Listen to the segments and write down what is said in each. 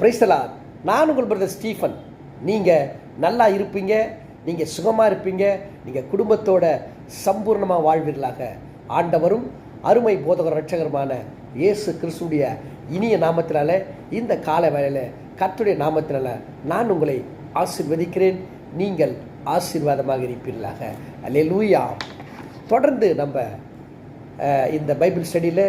பிரைஸ்தலா நான் உங்கள் brother Stephen. நீங்கள் நல்லா இருப்பீங்க நீங்கள் சுகமாக இருப்பீங்க நீங்கள் குடும்பத்தோட சம்பூர்ணமாக வாழ்வீர்களாக. ஆண்டவரும் அருமை போதகர் ரட்சகருமான இயேசு கிறிஸ்துடைய இனிய நாமத்தினால இந்த கால வேளையில் கர்த்துடைய நாமத்தினால நான் உங்களை ஆசிர்வதிக்கிறேன். நீங்கள் ஆசீர்வாதமாக இருப்பீர்களாக. அல்லேலூயா தொடர்ந்து நம்ம இந்த பைபிள் ஸ்டடியில்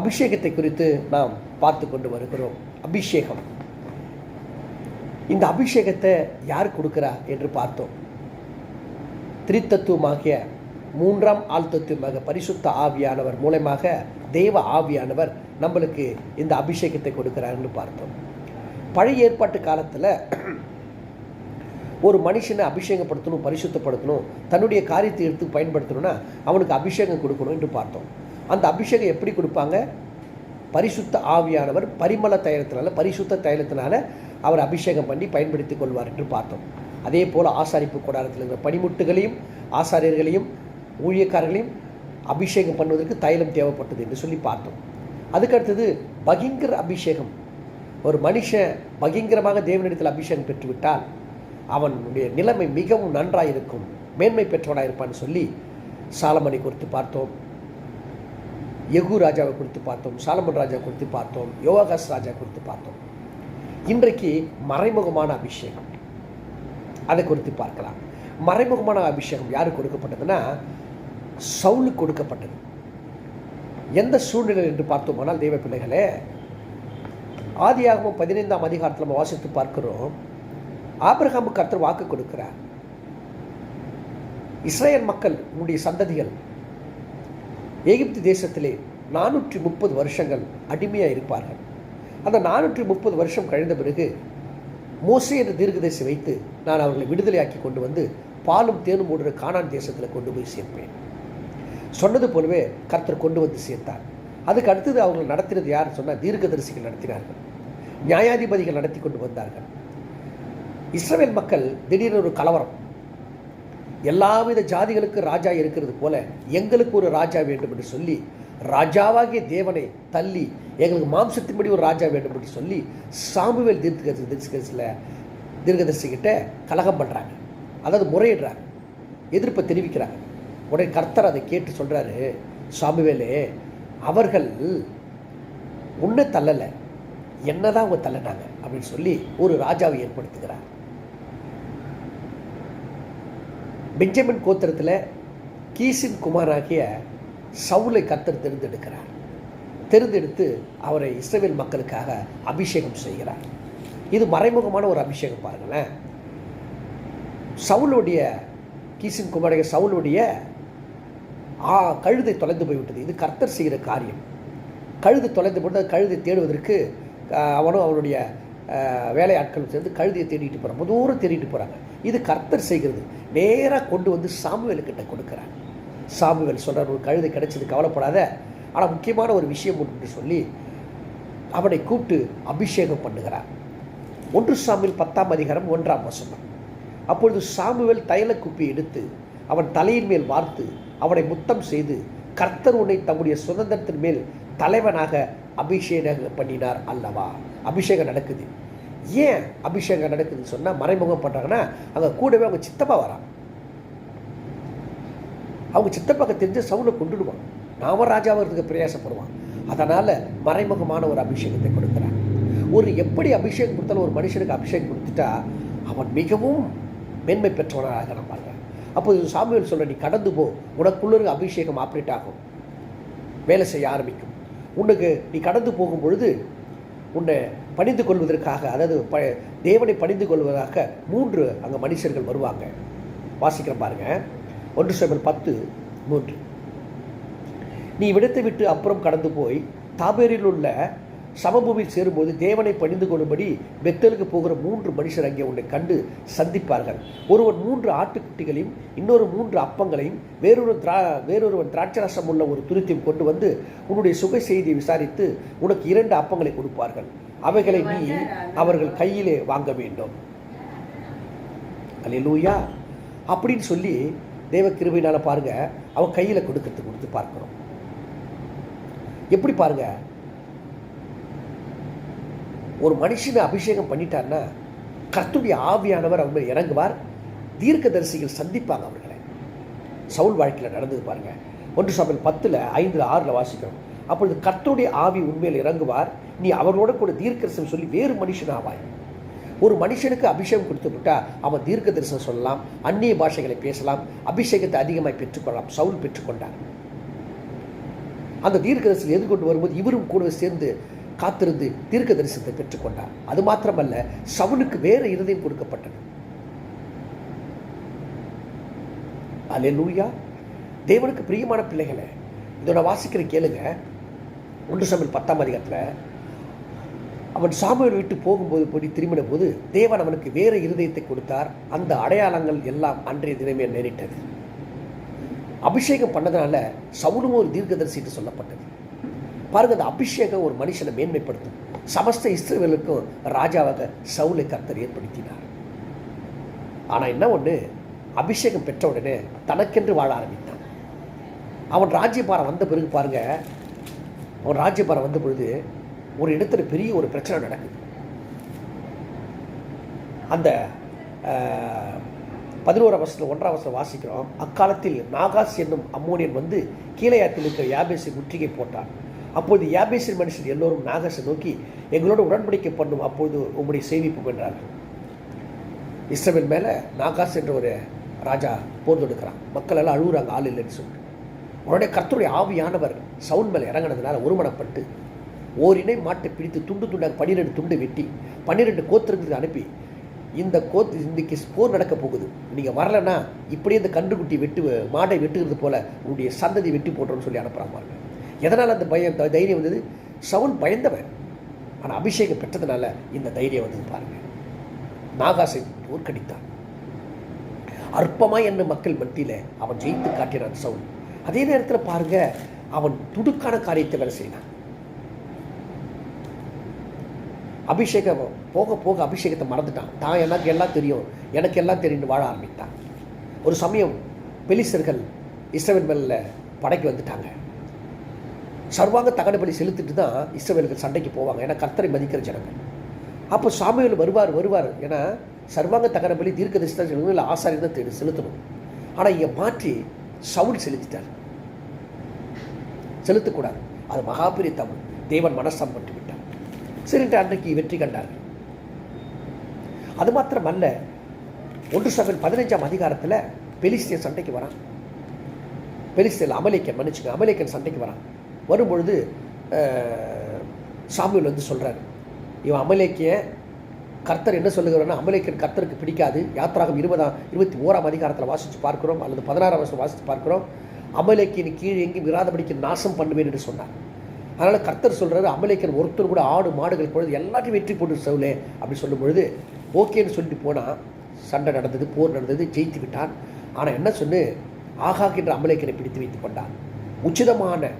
அபிஷேகத்தை குறித்து நாம் பார்த்து கொண்டு வருகிறோம். அபிஷேகம். இந்த அபிஷேகத்தை யார் கொடுக்கிறா என்று பார்த்தோம். திரித்தத்துவமாகிய மூன்றாம் ஆழ்த்தத்துவமாக பரிசுத்த ஆவியானவர் மூலமாக தெய்வ ஆவியானவர் நம்மளுக்கு இந்த அபிஷேகத்தை கொடுக்குறாருன்னு பார்த்தோம். பழைய ஏற்பாட்டு காலத்தில் ஒரு மனுஷனை அபிஷேகப்படுத்தணும் பரிசுத்தப்படுத்தணும் தன்னுடைய காரியத்தை எடுத்து பயன்படுத்தணும்னா அவனுக்கு அபிஷேகம் கொடுக்கணும் என்று பார்த்தோம். அந்த அபிஷேகம் எப்படி கொடுப்பாங்க? பரிசுத்த ஆவியானவர் பரிமள தைலத்தினால பரிசுத்த தைலத்தினால அவர் அபிஷேகம் பண்ணி பயன்படுத்திக் கொள்வார் என்று பார்த்தோம். அதே போல் ஆசாரிப்பு கூடாரத்தில் இருக்கிற பனிமுட்டுகளையும் ஆசாரியர்களையும் ஊழியக்காரர்களையும் அபிஷேகம் பண்ணுவதற்கு தைலம் தேவைப்பட்டது என்று சொல்லி பார்த்தோம். அதுக்கடுத்தது பகிங்கர அபிஷேகம். ஒரு மனுஷன் பகிங்கரமாக தேவனிடத்தில் அபிஷேகம் பெற்றுவிட்டால் அவனுடைய நிலைமை மிகவும் நன்றாக இருக்கும் மேன்மை பெற்றவனாக இருப்பான்னு சொல்லி சாலமனை குறித்து பார்த்தோம். யகு ராஜாவை குறித்து பார்த்தோம் சாலமன் ராஜா குறித்து பார்த்தோம் யோகாஸ் ராஜா குறித்து பார்த்தோம். இன்றைக்கு மறைமுகமான அபிஷேகம். அதை குறித்து பார்க்கலாம். மறைமுகமான அபிஷேகம் யாருக்கு கொடுக்கப்பட்டதுன்னா சவுலுக்கு கொடுக்கப்பட்டது. எந்த சூழ்நிலை என்று பார்த்தோமானால் தெய்வ பிள்ளைகளே ஆதியாகவும் பதினைந்தாம் அதிகாரத்தில் நம்ம வாசித்து பார்க்கிறோம். ஆபிரகாமுக்கு கர்த்தர் வாக்கு கொடுக்கிறார். இஸ்ரேல் மக்கள் உன்னுடைய சந்ததிகள் எகிப்து தேசத்திலே நானூற்றி முப்பது வருஷங்கள் அடிமையாக இருப்பார்கள். அந்த நானூற்றி முப்பது வருஷம் கழிந்த பிறகு மோசே என்ற தீர்க்கதரிசி வைத்து நான் அவர்களை விடுதலையாக்கி கொண்டு வந்து பாலும் தேனும் ஓடுற கானான் தேசத்தில் கொண்டு போய் சேர்ப்பேன். சொன்னது போலவே கர்த்தர் கொண்டு வந்து சேர்த்தார். அதுக்கு அடுத்தது அவர்கள் நடத்தினது யார் சொன்னால் தீர்க்கதரிசிகள் நடத்தினார்கள். நியாயாதிபதிகள் நடத்தி கொண்டு வந்தார்கள். இஸ்ரேல் மக்கள் திடீரென ஒரு கலவரம். எல்லாவித ஜாதிகளுக்கு ராஜா இருக்கிறது போல எங்களுக்கு ஒரு ராஜா வேண்டும் என்று சொல்லி ராஜாவாகிய தேவனை தள்ளி எங்களுக்கு மாம்சத்தின்படி ஒரு ராஜா வேண்டும் என்று சொல்லி சாமுவேல் தீர்க்கதரிசி தீர்க்கதரிசியில் தீர்க்கதரிசிக்கிட்ட கலகம் பண்ணுறாங்க அதாவது முறையிடுறாங்க. எதிர்ப்பை தெரிவிக்கிறாங்க. உடனே கர்த்தர் அதை கேட்டு சொல்கிறாரு சாமுவேலே அவர்கள் உன்னை தள்ளலை. என்னதான் அவங்க தள்ளினாங்க? அப்படின்னு சொல்லி ஒரு ராஜாவை ஏற்படுத்துகிறார். பெஞ்சமின் கோத்திரத்தில் கீசின் குமாராகிய சவுலை கத்தர் தேர்ந்தெடுக்கிறார். தேர்ந்தெடுத்து அவரை இஸ்ரேல் மக்களுக்காக அபிஷேகம் செய்கிறார். இது மறைமுகமான ஒரு அபிஷேகம் பாருங்களேன். சவுளுடைய கீசின் குமாராகிய சவுளுடைய ஆ கழுதை தொலைந்து போய்விட்டது. இது கர்த்தர் செய்கிற காரியம். கழுது தொலைந்து போட்டு கழுதை தேடுவதற்கு அவனும் அவனுடைய அஹ், வேலையாட்களும் சேர்ந்து கழுதையை தேடிட்டு போகிறாங்க தூரம் தேடிட்டு போகிறாங்க இது கர்த்தர் செய்கிறது. நேராக கொண்டு வந்து சாமுவேலுக்கிட்ட கொடுக்குறாங்க சாமுவேல் சொல்கிறார் ஒரு கழுதை கிடைச்சது கவலைப்படாத. ஆனால் முக்கியமான ஒரு விஷயம் ஒன்று சொல்லி அவனை கூப்பிட்டு அபிஷேகம் பண்ணுகிறார். ஒன்று சாமியில் பத்தாம் அதிகாரம் ஒன்றாம் வசனம். அப்பொழுது சாமுவேல் தைல குப்பி எடுத்து அவன் தலையின் மேல் வார்த்து அவனை முத்தம் செய்து கர்த்தர் உன்னை தம்முடைய சுதந்திரத்தின் மேல் தலைவனாக அபிஷேகம் பண்ணினார் அல்லவா? அபிஷேகம் நடக்குது. ஏன் அபிஷேகம் நடக்குதுன்னு சொன்னால் மறைமுகம் பண்ணுறாங்கன்னா அங்கே கூடவே அவங்க சித்தப்பா வரான் அவங்க சித்தப்பாக்க தெரிஞ்ச சவுளை கொண்டுடுவான். நாம ராஜாவதுக்கு பிரயாசப்படுவான். அதனால் மறைமுகமான ஒரு அபிஷேகத்தை கொடுக்குறான். ஒரு எப்படி அபிஷேகம் கொடுத்தாலும் ஒரு மனுஷனுக்கு அபிஷேகம் கொடுத்துட்டா அவன் மிகவும் மேன்மை பெற்றவனாக நான் பார்க்கலாம் அப்போ சாமியல் சொல்ல நீ கடந்து போ. உனக்குள்ள அபிஷேகம் ஆப்ரேட் ஆகும். வேலை செய்ய ஆரம்பிக்கும். உனக்கு நீ கடந்து போகும் பொழுது உன்னை பணிந்து கொள்வதற்காக அதாவது ப தேவனை பணிந்து கொள்வதற்காக மூன்று அங்கே மனுஷர்கள் வருவாங்க. வாசிக்கிற பாருங்க. ஒன்று சமையல் பத்து மூன்று. நீ விடுத்து விட்டு அப்புறம் கடந்து போய் தாபேரில் உள்ள சமபூமியில் சேரும்போது தேவனை பணிந்து கொள்ளும்படி பெத்தலுக்கு போகிற மூன்று மனுஷர் அங்கே உன்னை கண்டு சந்திப்பார்கள். ஒருவன் மூன்று ஆட்டுக்குட்டிகளையும் இன்னொரு மூன்று அப்பங்களையும் வேறொரு திரா வேறொருவன் திராட்சரசம் உள்ள ஒரு துருத்தியும் கொண்டு வந்து உன்னுடைய சுகை செய்தியை விசாரித்து உனக்கு இரண்டு அப்பங்களை கொடுப்பார்கள். அவைகளை நீ அவர்கள் கையிலே வாங்க வேண்டும். அல்லேலூயா. அப்படின்னு சொல்லி தேவ கிருபையினால் பாருங்க அவன் கையில் கொடுக்கறது கொடுத்து பார்க்கிறோம். எப்படி பாருங்க? ஒரு மனுஷனை அபிஷேகம் பண்ணிட்டார்னா கர்த்துடைய ஆவியானவர் அவங்க மேல் இறங்குவார். தீர்க்கதரிசிகள் சந்திப்பாங்க அவர்களை. சவுல் வாழ்க்கையில் நடந்தது பாருங்க. ஒன்று சமையல் பத்தில் ஐந்தில் ஆறில் வாசிக்கிறோம். அப்பொழுது கர்த்தருடைய ஆவி உண்மையில் இறங்குவார். நீ அவரோட கூட தீர்க்கதரிசனம் சொல்லி வேறு மனுஷன் ஆவாய் ஒரு மனுஷனுக்கு அபிஷேகம் கொடுத்து விட்டா அவன் தீர்க்க தரிசனம் சொல்லலாம் அந்நிய பாஷைகளை பேசலாம் அபிஷேகத்தை அதிகமாக பெற்றுக்கொள்ளலாம். சவுல் பெற்றுக்கொண்டார். அந்த தீர்க்க தரிசனம் எதிர்கொண்டு வரும்போது இவரும் கூட சேர்ந்து காத்திருந்து தீர்க்க தரிசனத்தை பெற்றுக்கொண்டார். அது மாத்திரமல்ல சவுலுக்கு வேறு இருதயம் கொடுக்கப்பட்டது. அல்லேலூயா. தேவனுக்கு பிரியமான பிள்ளைகளை இதோட வாசிக்கிற கேளுங்க. ஒன்று சமையல் பத்தாம் அதிகாரத்தில் அவன் சாமுவேல் விட்டு போகும்போது போய் திரும்பின போது தேவன் அவனுக்கு வேறு இருதயத்தை கொடுத்தார். அந்த அடையாளங்கள் எல்லாம் அன்றைய தினமே நேரிட்டது. அபிஷேகம் பண்ணதுனால சவுலும் ஒரு தீர்க்கதரிசிட்டு சொல்லப்பட்டது. பாருங்க அந்த அபிஷேகம் ஒரு மனுஷனை மேன்மைப்படுத்தும். சமஸ்த இஸ்ரேலுக்கும் ராஜாவாக சவுலை கர்த்தர் ஏற்படுத்தினார். ஆனா என்ன ஒண்ணு அபிஷேகம் பெற்ற உடனே தனக்கென்று வாழ ஆரம்பித்தான். அவன் ராஜ்யபாரம் வந்த பிறகு பாருங்க அவன் ராஜ்யபாரம் வந்த பொழுது ஒரு இடத்துல பெரிய ஒரு பிரச்சனை நடக்குது. அந்த அஹ், பதினோராம் வருஷத்தில் ஒன்றாம் வருஷம் வாசிக்கிறோம் அக்காலத்தில் நாகாஸ் என்னும் அம்மோனியன் வந்து கீழையாத்தில் இருக்கிற யாபேசி முற்றுகை போட்டான். அப்போது யாபேசின் மனுஷன் எல்லோரும் நாகசை நோக்கி எங்களோட உடன்படிக்கை பண்ணும் அப்போது உங்களுடைய சேமிப்பு என்றார்கள் இஸ்ரவேல் மேலே நாகாஸ் என்ற ஒரு ராஜா போர் தொடுக்கிறான். மக்கள் எல்லாம் அழுகுறாங்க ஆள் இல்லைன்னு சொல்லிட்டு. உடனே கர்த்தருடைய ஆவியானவர் சவுண்ட் மேலே இறங்கினதுனால ஒருமனப்பட்டு ஓரினை மாட்டை பிடித்து துண்டு துண்டாக பன்னிரெண்டு துண்டு வெட்டி பன்னிரெண்டு கோத்திரங்களுக்கு அனுப்பி இந்த கோத்து இன்றைக்கி போர் நடக்க போகுது. நீங்கள் வரலைன்னா இப்படியே இந்த கன்றுக்குட்டி வெட்டு மாடை வெட்டுகிறது போல உன்னுடைய சந்ததி வெட்டி போட்டுறோன்னு சொல்லி அனுப்புகிறாங்க எதனால் அந்த பயம் தைரியம் வந்தது? சவுன் பயந்தவன். ஆனால் அபிஷேகம் பெற்றதுனால இந்த தைரியம் வந்தது பாருங்க. நாகாசை தோற்கடித்தான். அற்பமாக என்ன மக்கள் மத்தியில் அவன் ஜெயித்து காட்டினான் சவுன் அதே நேரத்தில் பாருங்க அவன் துடுக்கான காரியத்தை வேலை செய்தான். அபிஷேகம் போக போக அபிஷேகத்தை மறந்துட்டான். தான் எனக்கு எல்லாம் தெரியும். எனக்கு எல்லாம் தெரியும் வாழ ஆரம்பித்தான். ஒரு சமயம் பெலிசர்கள் இஸ்ரவேல் மேலில் படைக்கு வந்துட்டாங்க. சர்வாங்க தகன பலி செலுத்திட்டு தான் இஸ்ரவேலுக்கு சண்டைக்கு போவாங்க. ஏன்னா கர்த்தரை மதிக்கிற ஜனங்கள். அப்போ சாமியில் வருவார் வருவார். ஏன்னா சர்வாங்க தகன பலி தீர்க்க தரிசனம் இல்லை ஆசாரியர் தான் தேடி செலுத்தணும். ஆனால் இங்கே மாற்றி சவுல் செலுத்திட்டார். செலுத்தக்கூடாது. அது மகாபெரிய தமிழ் தேவன் மனசம் பட்டு விட்டார். சரின்ட்டு அன்றைக்கு வெற்றி கண்டார்கள். அது மாத்திரமல்ல ஒன்று சபையில் பதினைஞ்சாம் அதிகாரத்தில் பெலிஸ்தியன் சண்டைக்கு வரான். பெலிஸ்தியல் அமலேக்கன் மன்னிச்சுங்க அமலேக்கன் சண்டைக்கு வரான். வரும்பொழுது சாமியில் வந்து சொல்கிறார் இவன் அமலேக்கிய கர்த்தர் என்ன சொல்லுகிறோன்னா அமலேக்கன் கர்த்தருக்கு பிடிக்காது. யாத்திராகம் இருபதாம் இருபத்தி ஓராம் அதிகாரத்தில் வாசித்து பார்க்கிறோம் அல்லது பதினாறாம் வருஷம் வாசித்து பார்க்கிறோம். அமலேக்கின் கீழ் எங்கேயும் விராதபடிக்கு நாசம் பண்ணுவேன் என்று சொன்னார். அதனால் கர்த்தர் சொல்கிறாரு அமலேக்கன் ஒருத்தர் கூட ஆடு மாடுகள் பொழுது எல்லாத்தையும் வெற்றி போட்டு சவுலே அப்படி சொல்லும் பொழுது ஓகேன்னு சொல்லிட்டு போனால் சண்டை நடந்தது போர் நடந்தது ஜெயித்து விட்டான். ஆனால் என்ன சொன்னு ஆகாக்கின்ற அமலேக்கனை பிடித்து வைத்துக் கொண்டான். உச்சிதமான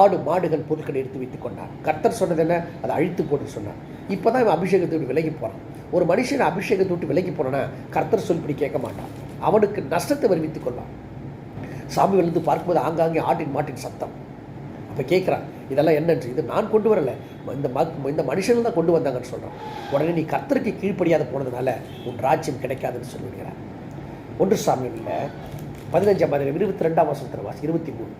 ஆடு மாடுகள் பொருட்களை எடுத்து வைத்துக் கொண்டான். கர்த்தர் சொன்னது என்ன? அதை அழித்து போட்டு சொன்னான் இப்போ தான் இவன் அபிஷேகத்தை விட்டு விலகி போகிறான் ஒரு மனுஷன் அபிஷேகத்தை விட்டு விலகி போனான்னா கர்த்தர் சொல்படி கேட்க மாட்டான். அவனுக்கு நஷ்டத்தை வருவித்துக் கொள்வான். சாமி வந்து பார்க்கும்போது ஆங்காங்கே ஆட்டின் மாட்டின் சத்தம். அப்போ கேட்குறான் இதெல்லாம் என்னன்று? இது நான் கொண்டு வரல. இந்த மக் இந்த மனுஷன் தான் கொண்டு வந்தாங்கன்னு சொல்கிறான் உடனே நீ கர்த்தருக்கு கீழ்ப்படியாத போனதுனால உன் ராஜ்யம் கிடைக்காதுன்னு சொல்லிவிடுகிறார். ஒன்று சாமியில் பதினஞ்சாம் பதினேழு இருபத்தி ரெண்டாம் வசனத்தில் வாசி இருபத்தி மூணு.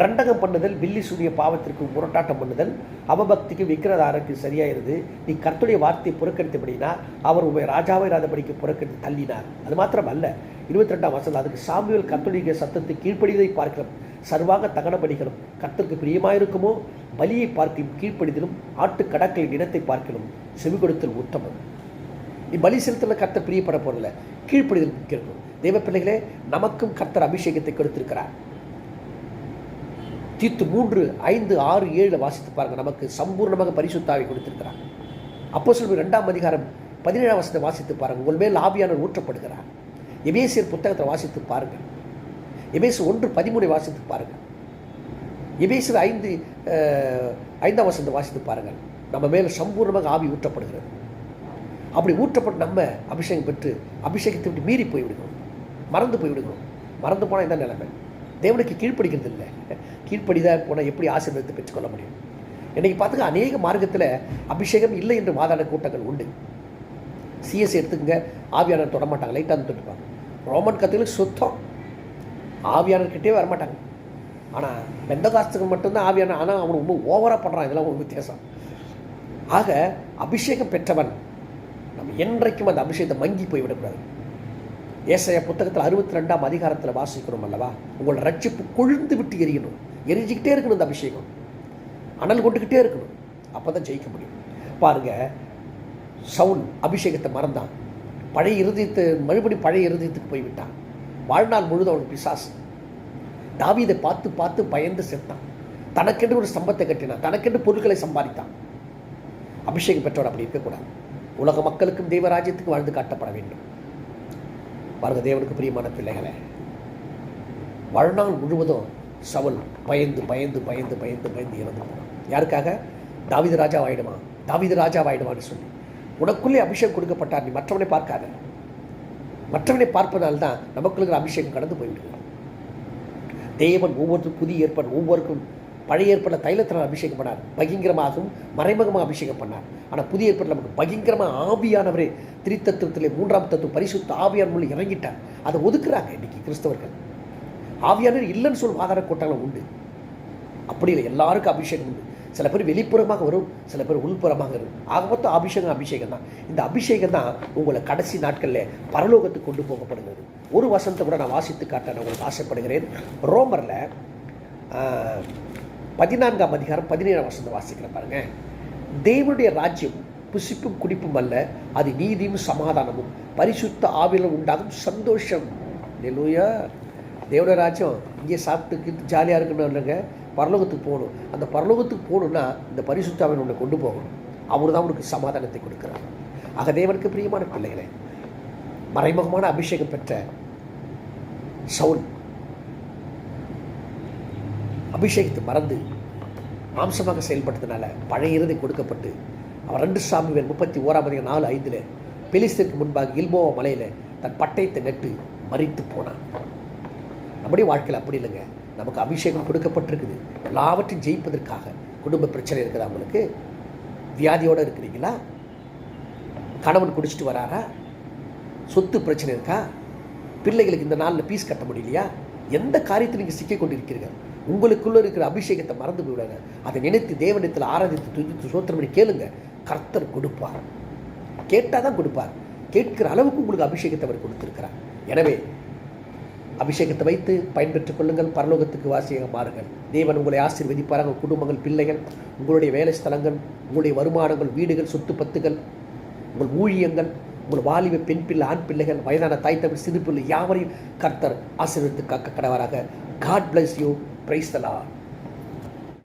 ரண்டகம் பண்ணுதல் பில்லி சூரிய பாவத்திற்கு முரட்டாட்டம் பண்ணுதல். அவபக்திக்கு விக்கிரதாரக்கு சரியாயிருது நீ கர்த்துடைய வார்த்தையை புறக்கணித்தபடினா அவர் உண்மை ராஜாவை ராதபடிக்கு புறக்கணித்து தள்ளினார். அது மாத்திரம் அல்ல இருபத்தி ரெண்டாம் வசனம் அதுக்கு சாமியல் கர்த்துடைய சத்தத்தை கீழ்ப்படிவதை பார்க்கிறோம் சர்வாக தகனபடிகளும் கர்த்தருக்கு பிரியமாயிருக்குமோ? பலியை பார்க்கும் கீழ்ப்படிதலும் ஆட்டு கடற்களின் இனத்தை பார்க்கணும் செவி கொடுத்தல் உத்தமம். நீ பலி செலுத்தல கர்த்தர் பிரியப்பட போறதில்ல. கீழ்ப்படிதல் முக்கியம் தெய்வ பிள்ளைகளே நமக்கும் கர்த்தர் அபிஷேகத்தை கொடுத்திருக்கிறார். தீத்து மூன்று ஐந்து ஆறு ஏழில் வாசித்து பாருங்கள். நமக்கு சம்பூர்ணமாக பரிசுத்தாவை கொடுத்திருக்கிறார். அப்போ சொல்லி ரெண்டாம் அதிகாரம் பதினேழாம் வசனத்தை வாசித்து பாருங்கள். உங்கள் மேல் ஆவியானவர் ஊற்றப்படுகிறார். எபேசியர் புத்தகத்தை வாசித்து பாருங்கள். எபேசு ஒன்று பதிமூணை வாசித்து பாருங்கள். எபேசு ஐந்து ஐந்தாம் வசனத்தை வாசித்து பாருங்கள். நம்ம மேலே சம்பூர்ணமாக ஆவி ஊற்றப்படுகிறது. அப்படி ஊற்றப்பட்டு நம்ம அபிஷேகம் பெற்று அபிஷேகத்தை விட்டு மீறி போய் விடுகிறோம் மறந்து போய் விடுகிறோம் மறந்து போனால் இந்த நிலைமை? தேவனுக்கு கீழ்ப்படிக்கிறது இல்லை கீழ்ப்படிதான் போனால் எப்படி ஆசீர்வாதத்தை பெற்றுக்கொள்ள முடியும்? இன்னைக்கு பார்த்துக்க அநேக மார்க்கத்தில் அபிஷேகம் இல்லை என்று வாதாட கூட்டங்கள் உண்டு. சிஎஸ் எடுத்துக்கங்க ஆவியானர் தொடமாட்டாங்க லைட்டாக வந்து தொட்டுப்பாங்க. ரோமன் கத்துகளுக்கு சுத்தம். ஆவியானர்கிட்டே வரமாட்டாங்க. ஆனால் பெந்த காசுக்கு மட்டும்தான் ஆவியான ஆனால் அவன் ரொம்ப ஓவராக பண்ணுறான் இதெல்லாம் ஒரு வித்தியாசம். ஆக அபிஷேகம் பெற்றவன் நம்ம என்றைக்கும் அந்த அபிஷேகத்தை மங்கி போய் விடக்கூடாது ஏசைய புத்தகத்தில் அறுபத்தி ரெண்டாம் அதிகாரத்தில் வாசிக்கிறோம் அல்லவா? உங்களோட ரட்சிப்பு கொழுந்து விட்டு எரியணும். எரிஞ்சிக்கிட்டே இருக்கணும் இந்த அபிஷேகம். அனல் கொண்டுக்கிட்டே இருக்கணும். அப்போ தான் ஜெயிக்க முடியும். பாருங்க சவுல் அபிஷேகத்தை மறந்தான். பழைய இருதயத்தை மறுபடி பழைய இருதயத்துக்கு போய்விட்டான் வாழ்நாள் முழுதும் அவன் பிசாசு. தாவிதை பார்த்து பார்த்து பயந்து செத்தான். தனக்கென்று ஒரு ஸ்தம்பத்தை கட்டினான். தனக்கென்று பொருட்களை சம்பாதித்தான். அபிஷேகம் பெற்றவர் அப்படி இருக்கக்கூடாது. உலக மக்களுக்கும் தெய்வராஜ்யத்துக்கும் வாழ்ந்து காட்டப்பட வேண்டும். பாருங்க தேவனுக்கு பிரியமான பிள்ளைகளை. வாழ்நாள் முழுவதும் சவுல் பயந்து பயந்து பயந்து பயந்து பயந்து இறந்து போனான். யாருக்காக? தாவீது ராஜா ஆயிடுமா தாவீது ராஜா ஆயிடுவான்னு சொல்லி. உனக்குள்ளே அபிஷேகம் கொடுக்கப்பட்டார் நீ மற்றவனை பார்க்காத. மற்றவனை பார்ப்பதால்தான் நமக்குள்ள அபிஷேகம் கடந்து போய்விடுகிறது. தேவன் ஒவ்வொருத்தரும் புதிய ஏற்பாடு ஒவ்வொருக்கும் பழைய ஏற்பாடு தைலத்தினால் அபிஷேகம் பண்ணார். பகிங்கரமாகவும் மறைமுகமாக அபிஷேகம் பண்ணார். ஆனால் புதிய ஏற்பட்ட நமக்கு பகிங்கரமாக ஆவியானவரே திரித்தத்துவத்திலே மூன்றாம் தத்துவம் பரிசுத்த ஆவியான் மூலம் இறங்கிட்டார். அதை ஒதுக்குறாங்க இன்னைக்கு கிறிஸ்தவர்கள். ஆவியானவர் இல்லைன்னு சொல்லி ஆதார கூட்டங்களும் உண்டு. அப்படி இல்லை எல்லாருக்கும் அபிஷேகம் உண்டு. சில பேர் வெளிப்புறமாக வரும் சில பேர் உள்புறமாக வரும். ஆக மொத்தம் அபிஷேகம் அபிஷேகம் தான். இந்த அபிஷேகம் தான் உங்களை கடைசி நாட்களில் பரலோகத்துக்கு கொண்டு போகப்படுகிறது. ஒரு வசனத்தை கூட நான் வாசித்து காட்ட நான் உங்களுக்கு ஆசைப்படுகிறேன். ரோமரில் பதினான்காம் அதிகாரம் பதினேழாம் வருஷத்தை வாசிக்கிறேன் பாருங்க. தேவனுடைய ராஜ்யம் புசிப்பும் குடிப்பும் அல்ல அது நீதியும் சமாதானமும் பரிசுத்த ஆவிலும் உண்டாகும் சந்தோஷம். நெல்லுயா தேவனுடைய ராஜ்யம் இங்கே சாப்பிட்டு ஜாலியாக இருக்கணும் இல்லைங்க? பரலோகத்துக்கு போகணும். அந்த பரலோகத்துக்கு போகணுன்னா இந்த பரிசுத்தாவின் உன்னை கொண்டு போகணும். அவர் தான் உனக்கு சமாதானத்தை கொடுக்குறார். ஆக தேவனுக்கு பிரியமான பிள்ளைகளே மறைமுகமான அபிஷேகம் பெற்ற சவுல் அபிஷேகத்தை மறந்து மாம்சமாக செயல்பட்டதுனால பழைய இறுதி கொடுக்கப்பட்டு அவர் ரெண்டு சாமிவேல் முப்பத்தி ஓராம் அதிகம் நாலு ஐந்தில் பெலிஸ்தருக்கு முன்பாக இல்போவா மலையில் தன் பட்டயத்தை நட்டு மறித்து போனான் நம்முடைய வாழ்க்கையில் அப்படி இல்லைங்க. நமக்கு அபிஷேகம் கொடுக்கப்பட்டிருக்குது. எல்லாவற்றையும் ஜெயிப்பதற்காக குடும்ப பிரச்சனை இருக்குதா அவங்களுக்கு வியாதியோடு இருக்கிறீங்களா? கணவன் குடிச்சிட்டு வராரா? சொத்து பிரச்சனை இருக்கா? பிள்ளைகளுக்கு இந்த நாளில் பீஸ் கட்ட முடியலையா? எந்த காரியத்தில் நீங்கள் சிக்கிக் கொண்டிருக்கிறீர்கள்? உங்களுக்குள்ளே இருக்கிற அபிஷேகத்தை மறந்து போயிடாங்க அதை நினைத்து தேவனிடத்தில் ஆராதித்து துதித்து சோத்திரம் பண்ணி கேளுங்க. கர்த்தர் கொடுப்பார். கேட்டால் தான் கொடுப்பார். கேட்கிற அளவுக்கு உங்களுக்கு அபிஷேகத்தை அவர் கொடுத்துருக்கிறார். எனவே அபிஷேகத்தை வைத்து பயன்பெற்றுக் கொள்ளுங்கள். பரலோகத்துக்கு வாசியாக மாறுங்கள். தேவன் உங்களை ஆசீர்வதிப்பார் உங்கள் குடும்பங்கள் பிள்ளைகள் உங்களுடைய வேலை ஸ்தலங்கள் உங்களுடைய வருமானங்கள் வீடுகள் சொத்து பத்துகள் உங்கள் ஊழியங்கள் உங்கள் வாலிப பெண் பிள்ளை ஆண் பிள்ளைகள் வயதான தாய் தமிழ் சிறு பிள்ளை யாவரையும் கர்த்தர் ஆசீர்வதித்து காக்க கடவராக. God bless you praise the Lord